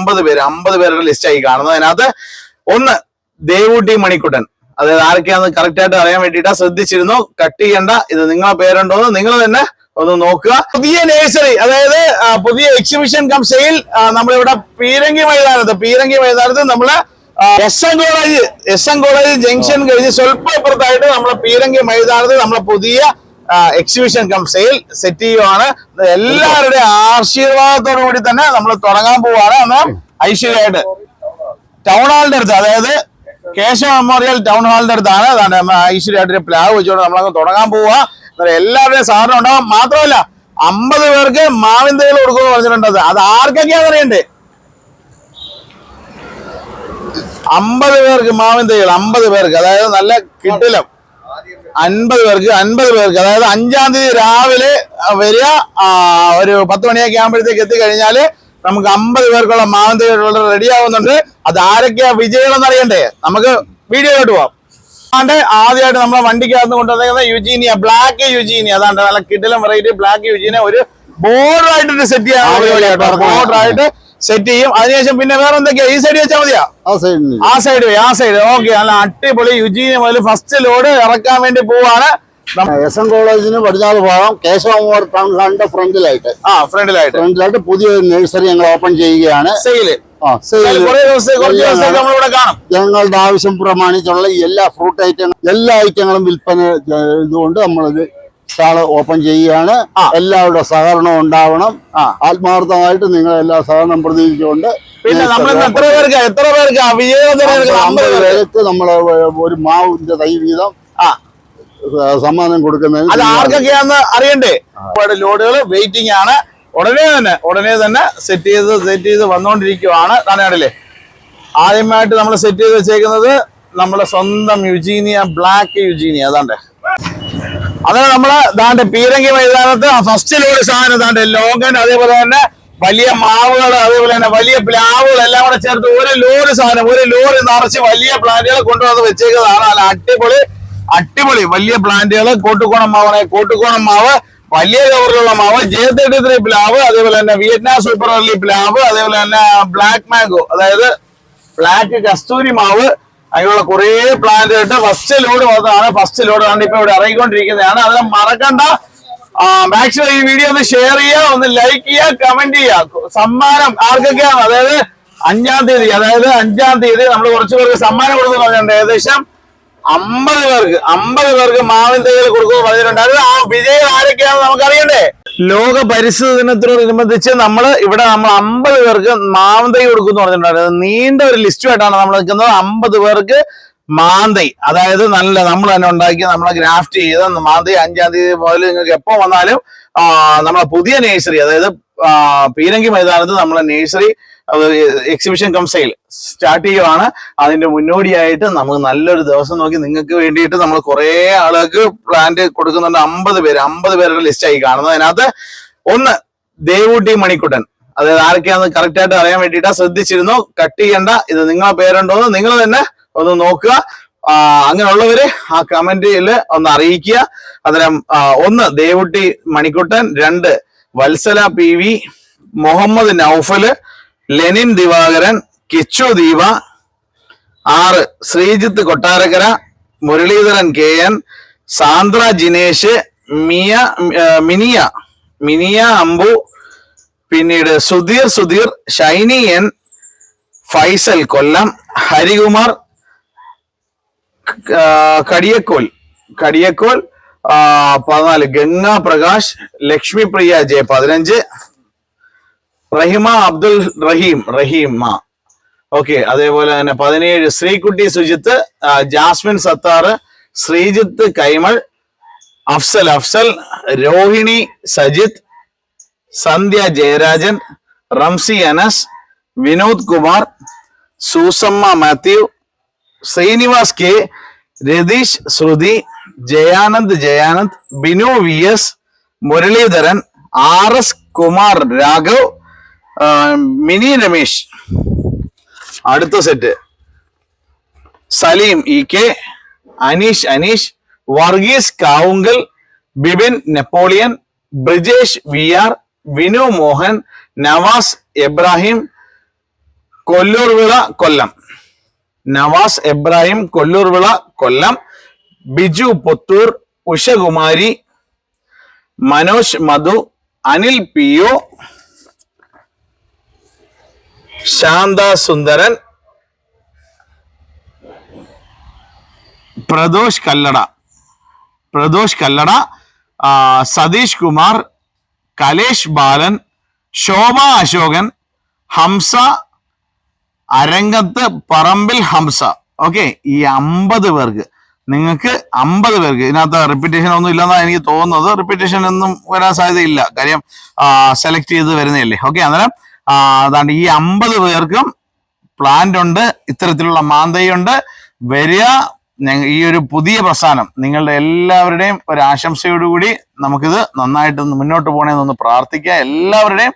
അമ്പത് പേര് അമ്പത് പേരുടെ ലിസ്റ്റ് ആയി കാണുന്നത്. അതിനകത്ത് ഒന്ന് ദേവൂട്ടി മണിക്കുട്ടൻ. അതായത് ആരൊക്കെയാണെന്ന് കറക്റ്റ് ആയിട്ട് അറിയാൻ വേണ്ടിയിട്ട് ശ്രദ്ധിച്ചിരുന്നു. കട്ട് ചെയ്യണ്ട. ഇത് നിങ്ങളെ പേരുണ്ടോ നിങ്ങൾ തന്നെ ഒന്ന് നോക്കുക. പുതിയ നേഴ്സറി അതായത് പുതിയ എക്സിബിഷൻ കം സെയിൽ നമ്മളിവിടെ പീരങ്കി മൈതാനത്ത് പീരങ്കി മൈതാനത്ത് നമ്മൾ S N college S N college junction കഴിഞ്ഞ് സ്വല്പ അപ്പുറത്തായിട്ട് നമ്മളെ പീരങ്കി മൈതാനത്ത് നമ്മളെ പുതിയ എക്സിബിഷൻ കം സെയിൽ സെറ്റ് ചെയ്യുവാണ്. എല്ലാവരുടെ ആശീർവാദത്തോടു കൂടി തന്നെ നമ്മൾ തുടങ്ങാൻ പോവാണ്. അന്ന് ഐശ്വര്യമായിട്ട് ടൗൺ ഹാളിന്റെ അടുത്ത് അതായത് കേശവ മെമ്മോറിയൽ ടൗൺ ഹാളിന്റെ അടുത്താണ്. ഐശ്വര്യമായിട്ട് ഒരു പ്ലാവ് വെച്ചുകൊണ്ട് നമ്മളങ്ങ് തുടങ്ങാൻ പോവുക എല്ലാവരുടെയും സാധനം ഉണ്ടാവും. മാത്രമല്ല അമ്പത് പേർക്ക് മാവിൻ തൈകൾ കൊടുക്കുമെന്ന് അത്. ആർക്കൊക്കെയാണെന്ന് അറിയണ്ടേ? അമ്പത് പേർക്ക് മാവിൻ തൈകൾ അമ്പത് പേർക്ക്. അതായത് നല്ല കിട്ടിലം അൻപത് പേർക്ക് അൻപത് പേർക്ക്. അതായത് അഞ്ചാം തീയതി രാവിലെ വരിക ഒരു പത്ത് മണിയൊക്കെ ആകുമ്പോഴത്തേക്ക് എത്തിക്കഴിഞ്ഞാൽ നമുക്ക് അമ്പത് പേർക്കുള്ള മാവൻ തൈകൾ റെഡി ആവുന്നുണ്ട്. അത് ആരൊക്കെയാ വിജയം എന്നറിയണ്ടേ നമുക്ക് വീഡിയോയിലോട്ട് പോവാം. അതാണ്ട് ആദ്യമായിട്ട് നമ്മളെ വണ്ടിക്കകത്ത് കൊണ്ടുവന്നേക്കുന്നത് യുജീനിയ ബ്ലാക്ക് യുജീനിയ. അതാണ്ട് നല്ല കിഡിലും വെറൈറ്റി ബ്ലാക്ക് യുജീനിയ. ഒരു ബോർഡർ ആയിട്ട് സെറ്റ് ചെയ്യാൻ ബോർഡർ ആയിട്ട് സെറ്റ് ചെയ്യും. അതിനുശേഷം പിന്നെ വേറെ എന്തൊക്കെയാ? ഈ സൈഡ് വെച്ചാൽ മതിയാ? ആ സൈഡ് ആ സൈഡ് ആ സൈഡ് ഓക്കെ അല്ല അടിപൊളി യുജീന് മുതൽ ഫസ്റ്റ് ലോഡ് ഇറക്കാൻ വേണ്ടി പോവാണ്. എസ് എൻ കോളേജിന് പടിഞ്ഞാറ് ഭാഗം കേശവമോർ ടൗൺ ഹാളിന്റെ ഫ്രണ്ടിലായിട്ട്. ആ ഫ്രണ്ടിലായിട്ട്. ഫ്രണ്ടിലായിട്ട് പുതിയ നഴ്സറി ഞങ്ങൾ ഓപ്പൺ ചെയ്യുകയാണ്. സെയിൽ ഞങ്ങളുടെ ആവശ്യം പ്രമാണിച്ചുള്ള എല്ലാ ഫ്രൂട്ട് ഐറ്റങ്ങളും എല്ലാ ഐറ്റങ്ങളും വിൽപ്പന ഇതുകൊണ്ട് നമ്മളിത് സ്റ്റാൾ ഓപ്പൺ ചെയ്യുകയാണ്. എല്ലാവരുടെ സഹകരണം ഉണ്ടാവണം. ആത്മാർത്ഥമായിട്ട് നിങ്ങൾ എല്ലാ സഹകരണം പ്രതീക്ഷിച്ചുകൊണ്ട് പിന്നെ നമ്മൾ എത്ര പേർക്ക് എത്ര പേർക്ക് അമ്പത് അമ്പത് പേർക്ക്? നമ്മൾ ഒരു മാവിന്റെ തൈ വീതം സമ്മാനം കൊടുക്കുന്നതിന് അത് ആർക്കൊക്കെയാന്ന് അറിയണ്ടേ? ഒരുപാട് ലോഡുകൾ വെയിറ്റിംഗ് ആണ്. ഉടനെ തന്നെ ഉടനെ തന്നെ സെറ്റ് ചെയ്ത് സെറ്റ് ചെയ്ത് വന്നുകൊണ്ടിരിക്കുവാണ് താനാടില്ലേ ആദ്യമായിട്ട് നമ്മൾ സെറ്റ് ചെയ്ത് വെച്ചേക്കുന്നത് നമ്മുടെ സ്വന്തം യുജീനിയ ബ്ലാക്ക് യുജീനിയ അതാണ്ട്. അങ്ങനെ നമ്മൾ ദാണ്ട് പീരങ്കി മൈതാനത്ത് ഫസ്റ്റ് ലോഡ് സാധനം ദാണ്ട് ലോങ്ങൻ അതേപോലെ തന്നെ വലിയ മാവുകൾ അതേപോലെ തന്നെ വലിയ പ്ലാവുകൾ എല്ലാം കൂടെ ചേർത്ത് ഒരു ലോഡ് സാധനം ഒരു ലോഡ് നിറച്ച് വലിയ പ്ലാന്റുകൾ കൊണ്ടുവന്ന് വെച്ചേക്കുന്നതാണ്. അല്ല അടിപൊളി അടിപൊളി വലിയ പ്ലാന്റുകൾ കോട്ടുകോണം മാവ് കോട്ടുകോണം മാവ് വലിയ കവറിലുള്ള മാവ് ജെ തേർട്ടി ത്രീ പ്ലാവ് അതേപോലെ തന്നെ വിയറ്റ്നാം സൂപ്പർ അർലി പ്ലാവ് അതേപോലെ തന്നെ ബ്ലാക്ക് മാംഗോ അതായത് ബ്ലാക്ക് കസ്തൂരി മാവ് അതിനുള്ള കുറേ പ്ലാന്റ് ഇട്ട് ഫസ്റ്റ് ലോഡ് വന്നതാണ്. ഫസ്റ്റ് ലോഡ് കണ്ട് ഇപ്പൊ ഇവിടെ ഇറങ്ങിക്കൊണ്ടിരിക്കുന്നതാണ്. അതിനെ മറക്കണ്ട. മാക്സിമം ഈ വീഡിയോ ഒന്ന് ഷെയർ ചെയ്യുക ഒന്ന് ലൈക്ക് ചെയ്യുക കമന്റ് ചെയ്യുക. സമ്മാനം ആർക്കൊക്കെയാണ്? അതായത് അഞ്ചാം തീയതി അതായത് അഞ്ചാം തീയതി നമ്മൾ കുറച്ചു പേർക്ക് സമ്മാനം കൊടുക്കുന്നു പറഞ്ഞിട്ടുണ്ട്. ഏകദേശം അമ്പത് പേർക്ക് അമ്പത് പേർക്ക് മാവിൻ തൈകൾ കൊടുക്കുമെന്ന് പറഞ്ഞിട്ടുണ്ട്. അത് ആ വിജയം ആരൊക്കെയാണെന്ന് നമുക്ക് അറിയണ്ടേ ലോക പരിസ്ഥിതി ദിനത്തോടനുബന്ധിച്ച് നമ്മൾ ഇവിടെ നമ്മൾ അമ്പത് പേർക്ക് മാന്തൈ കൊടുക്കും കൊടുക്കുന്നു പറഞ്ഞിട്ടുണ്ടായിരുന്നു നീണ്ട ഒരു ലിസ്റ്റുമായിട്ടാണ് നമ്മൾ നിൽക്കുന്നത്. അമ്പത് പേർക്ക് മാന്തൈ. അതായത് നല്ല നമ്മൾ തന്നെ ഉണ്ടാക്കി നമ്മളെ ഗ്രാഫ്റ്റ് ചെയ്ത് മാന്തൈ അഞ്ചാം തീയതി മുതൽ നിങ്ങൾക്ക് എപ്പോൾ വന്നാലും നമ്മളെ പുതിയ നേഴ്സറി അതായത് പീരങ്കി മൈതാനത്ത് നമ്മളെ nursery exhibition cum sale start ചെയ്യുവാണ്. അതിന്റെ മുന്നോടിയായിട്ട് നമുക്ക് നല്ലൊരു ദിവസം നോക്കി നിങ്ങൾക്ക് വേണ്ടിയിട്ട് നമ്മൾ കുറെ ആളുകൾക്ക് പ്ലാന്റ് കൊടുക്കുന്നുണ്ട്. അമ്പത് പേര് അമ്പത് പേരുടെ ലിസ്റ്റ് ആയി കാണുന്നത്. അതിനകത്ത് ഒന്ന് ദേവൂട്ടി മണിക്കുട്ടൻ. അതായത് ആരൊക്കെയാണെന്ന് കറക്റ്റ് ആയിട്ട് അറിയാൻ വേണ്ടിയിട്ട് ശ്രദ്ധിച്ചിരുന്നു. കട്ട് ചെയ്യണ്ട. ഇത് നിങ്ങളെ പേരുണ്ടോ നിങ്ങൾ തന്നെ ഒന്ന് നോക്കുക. അങ്ങനെയുള്ളവര് ആ കമന്റിൽ ഒന്ന് അറിയിക്കുക. അന്നേരം ഒന്ന് ദേവുട്ടി മണിക്കുട്ടൻ രണ്ട് Vatsala P V Muhammad Naufal Lenin Divakaran Kichu Deepa ആറ് Sreejith Kottarakkara Muraleedharan K N Sandra Jinesh Mia Miniya Miniya Ambu പിന്നീട് സുധീർ സുധീർ ഷൈനി എൻ ഫൈസൽ കൊല്ലം ഹരികുമാർ കടിയക്കോൽ കടിയക്കോൽ പതിനാല് ഗംഗാ പ്രകാശ് ലക്ഷ്മി പ്രിയ ജെ പതിനഞ്ച് റഹിമ അബ്ദുൽ റഹീം റഹീമ ഓക്കെ അതേപോലെ തന്നെ പതിനേഴ് Sreekutty Sujith Jasmine Sathar Sreejith Kaimal Afsal Afsal Rohini Sajith Sandhya Jayarajan Ramsi Anas Vinod Kumar Susamma Mathew Srinivas K Ratheesh Sruthi Jayanand Jayanand Binu V S Muraleedharan R S Kumar Raghav Mini Ramesh. അടുത്ത set Saleem E K Aneesh Aneesh Varghese Kavungal Bibin Napoleon Brijesh V R Vinu Mohan Navas Ebrahim Kolloorvila Kollam. Navas Ebrahim Kolloorvila Kollam. Biju Puthur Ushakumari Manoj Madhu Anil Pio Shantha Sundaran Pradosh Kallada Pradosh Kallada Satheesh Kumar Kalesh Balan Shobha Ashokan Hamza Arangath Parambil Hamza. Okay ഈ അമ്പത് പേർക്ക് നിങ്ങൾക്ക് അമ്പത് പേർക്ക് ഇതിനകത്ത് repetition ഒന്നും ഇല്ലെന്നാണ് എനിക്ക് തോന്നുന്നത്. റിപ്പീറ്റേഷൻ ഒന്നും വരാൻ സാധ്യതയില്ല. കാര്യം സെലക്ട് ചെയ്ത് വരുന്നതല്ലേ. ഓക്കെ അന്നേരം അതാണ്ട് ഈ അമ്പത് പേർക്കും പ്ലാന്റ് ഉണ്ട് ഇത്തരത്തിലുള്ള മാന്തയുണ്ട്. വരിക ഈ ഒരു പുതിയ പ്രസ്ഥാനം നിങ്ങളുടെ എല്ലാവരുടെയും ഒരു ആശംസയോടുകൂടി നമുക്കിത് നന്നായിട്ട് മുന്നോട്ട് പോകണമെന്നൊന്ന് പ്രാർത്ഥിക്കുക. എല്ലാവരുടെയും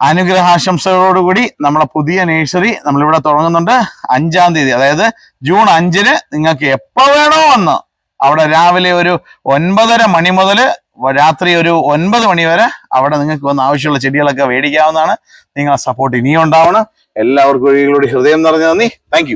അനുഗ്രഹാശംസകളോടുകൂടി നമ്മളെ പുതിയ നേഴ്സറി നമ്മളിവിടെ തുടങ്ങുന്നുണ്ട്. അഞ്ചാം തീയതി അതായത് ജൂൺ അഞ്ചിന് നിങ്ങൾക്ക് എപ്പോ വേണോ വന്ന് അവിടെ രാവിലെ ഒരു ഒൻപതര മണി മുതൽ രാത്രി ഒരു ഒൻപത് മണി വരെ അവിടെ നിങ്ങൾക്ക് വന്ന് ആവശ്യമുള്ള ചെടികളൊക്കെ മേടിക്കാവുന്നതാണ്. നിങ്ങളെ സപ്പോർട്ട് ഇനിയും ഉണ്ടാവണം. എല്ലാവർക്കും ഹൃദയം നിറഞ്ഞ നന്ദി. താങ്ക്